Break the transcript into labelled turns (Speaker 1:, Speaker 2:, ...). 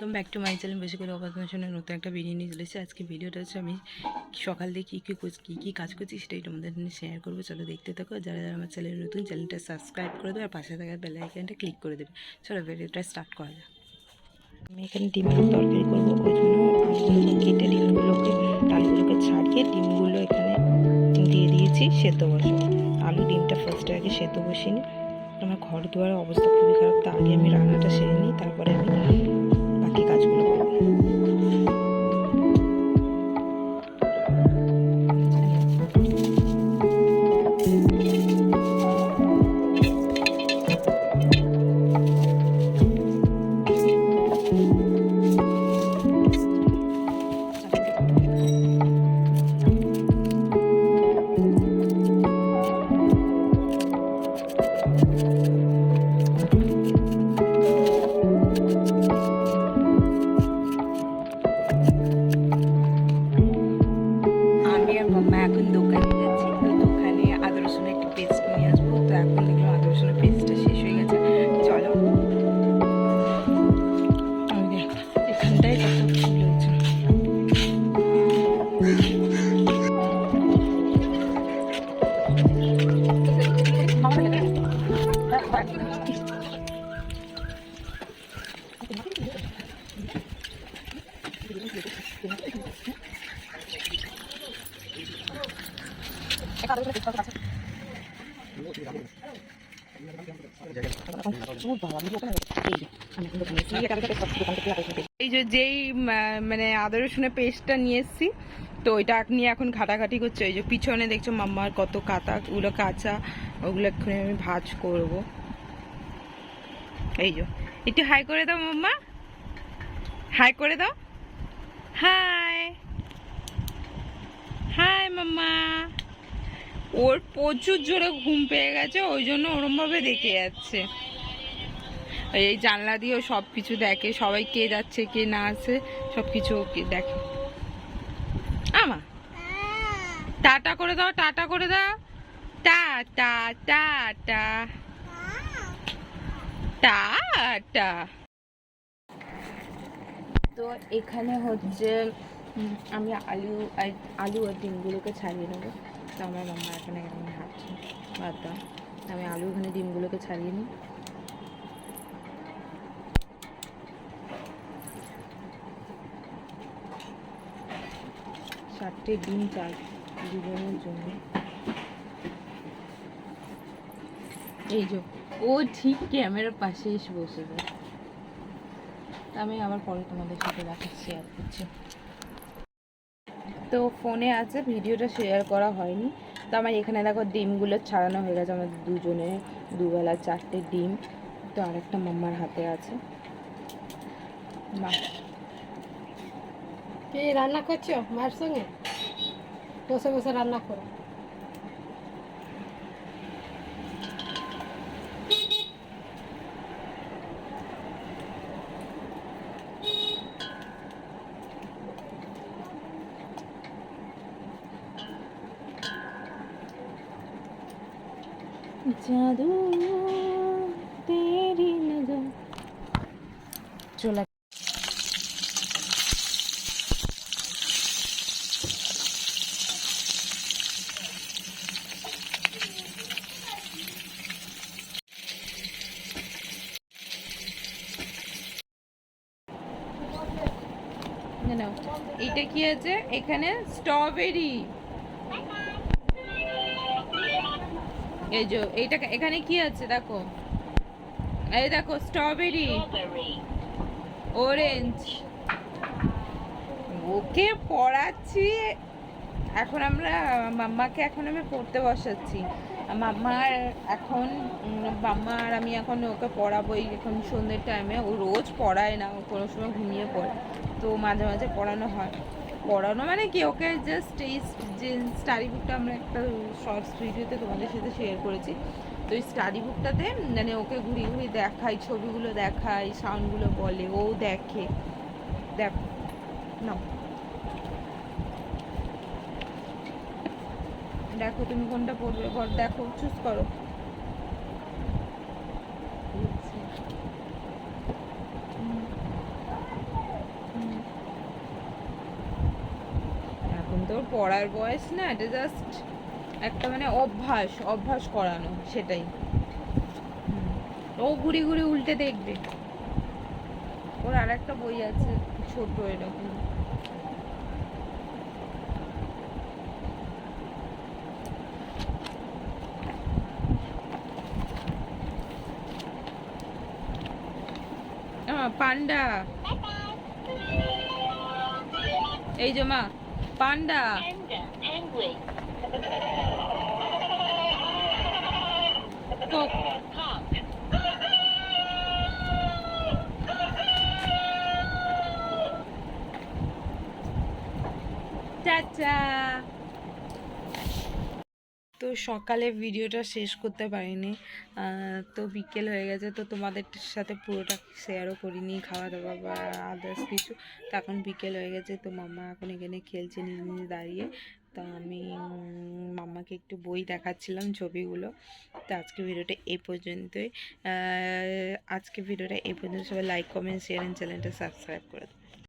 Speaker 1: Welcome back to my channel বেশি করে অবাধন শুনে নতুন একটা ভিডিও নিয়ে চলেছি। আজকে ভিডিওটা হচ্ছে আমি সকাল থেকে কী কী কী কী কাজ করছি সেটাই তোমাদের সাথে শেয়ার করব। চলো দেখতে থাকো। যারা যারা আমার চ্যানেল নতুন চ্যানেলটা সাবস্ক্রাইব করে দেবে আর পাশে থাকা বেল আইকনটা ক্লিক করে দেবে। চলো ভিডিওটা স্টার্ট করা যাক। আমি এখানে ডিমের তরকারি করব। ওই জন্য কেটে, ডিমগুলোকে, আলুগুলোকে ছাড়িয়ে ডিমগুলো এখানে দিয়ে দিয়েছি সেদ্ধ বসে আলু ডিমটা ফার্স্টে আগে সেদ্ধ বসিয়ে নিই। আমার ঘর দুয়ারের অবস্থা খুবই খারাপ। তা আগে আমি রান্নাটা সেরে নিই। তারপরে আমি বাকি কাজগুলো করব এই যেই মানে আদা রসুনের পেস্টটা নিয়ে এসেছি, তো ওইটা নিয়ে এখন ঘাটাঘাটি করছে। ওই যে পিছনে দেখছ মাম্মার কত কাতা ওগুলো কাঁচা, ওগুলো এক্ষুনি আমি ভাজ করব। এই যে, একটু হাই করে দাও মাম্মা। হাই করে দাও। হাই হাই মাম্মা। ওর প্রচুর জোরে ঘুম পেয়ে গেছে, ওই জন্য ওরমভাবে দেখে যাচ্ছে। এই জানলা দিয়েও সব কিছু দেখে, সবাই কে যাচ্ছে, কে না আছে সব কিছু দেখে। আমা। টাটা করে দাও, টাটা করে দাও। টাটা টাটা টাটা তো এখানে হচ্ছে আমি আলু আলু আর ডিমগুলোকে ছাড়িয়ে নেব। তো আমার মাম্মা এখানে কেমন হাঁটছে বাদ দাও। আমি আলু এখানে ডিমগুলোকে ছাড়িয়ে নিই। চারটে ডিম চাই দুজনের জন্য। এই যে, ও ঠিক ক্যামেরার পাশে এসে বসে যায়। আমি আবার পরে তোমাদের সাথে দেখা শেয়ার করছি তো ফোনে আছে, ভিডিওটা শেয়ার করা হয়নি। তো আমার এখানে দেখো ডিমগুলো ছাড়ানো হয়ে গেছে আমাদের দুজনে দুবেলা চারটে ডিম, তো আরেকটা মাম্মার হাতে আছে।
Speaker 2: রান্না করছ? মায়ের সঙ্গে? বসে বসে রান্না করো।
Speaker 1: জাদু তেরি নজর। চলে এটা কি আছে? এখানে স্ট্রবেরি এই যে এইটা এখানে কি আছে দেখো? এই দেখো স্ট্রবেরি অরেঞ্জ ওকে পড়াচ্ছি। এখন আমরা মাম্মাকে এখন আমি পড়তে বসাচ্ছি। মাম্মার এখন উম, মাম্মা আর আমি এখন ওকে পড়াবোই এখন সন্ধ্যের টাইমে ও রোজ পড়ায় না কোনো সময় ঘুমিয়ে পড়ে। তো মাঝে মাঝে পড়ানো হয়। পড়ানো মানে কি, ওকে জাস্ট এই যে স্টাডি বুকটা আমরা একটা শর্টস ভিডিওতে তোমাদের সাথে শেয়ার করেছি। তো এই স্টাডি বুকটাতে মানে ওকে ঘুরিয়ে ঘুরিয়ে দেখাই, ছবিগুলো দেখাই সাউন্ডগুলো বলে, ও দেখে। দেখ না দেখো তুমি কোনটা পড়বে ঘর দেখো চুজ করো উম,
Speaker 3: ওর পড়ার বয়স না, এটা জাস্ট একটা মানে অভ্যাস অভ্যাস করানো, সেটাই। ও ঘুরে ঘুরে উল্টে দেখবে। ওর আর একটা বই আছে ছোট এরকম। পান্ডা। এই যে মা। পান্ডা কক চাচা
Speaker 1: তো সকালে ভিডিওটা শেষ করতে পারিনি। তো বিকেল হয়ে গেছে, তো তোমাদের সাথে পুরোটা শেয়ারও করিনি খাওয়া দাওয়া বা আদার্স কিছু। তো এখন বিকেল হয়ে গেছে, তো মাম্মা এখন এখানে খেলছে নিজে দাঁড়িয়ে। তো আমি মাম্মাকে একটু বই দেখাচ্ছিলাম ছবিগুলো। তো আজকে ভিডিওটা এই পর্যন্তই। আজকে ভিডিওটা এই পর্যন্ত সবাই লাইক কমেন্ট শেয়ার অ্যান্ড চ্যানেলটা সাবস্ক্রাইব করে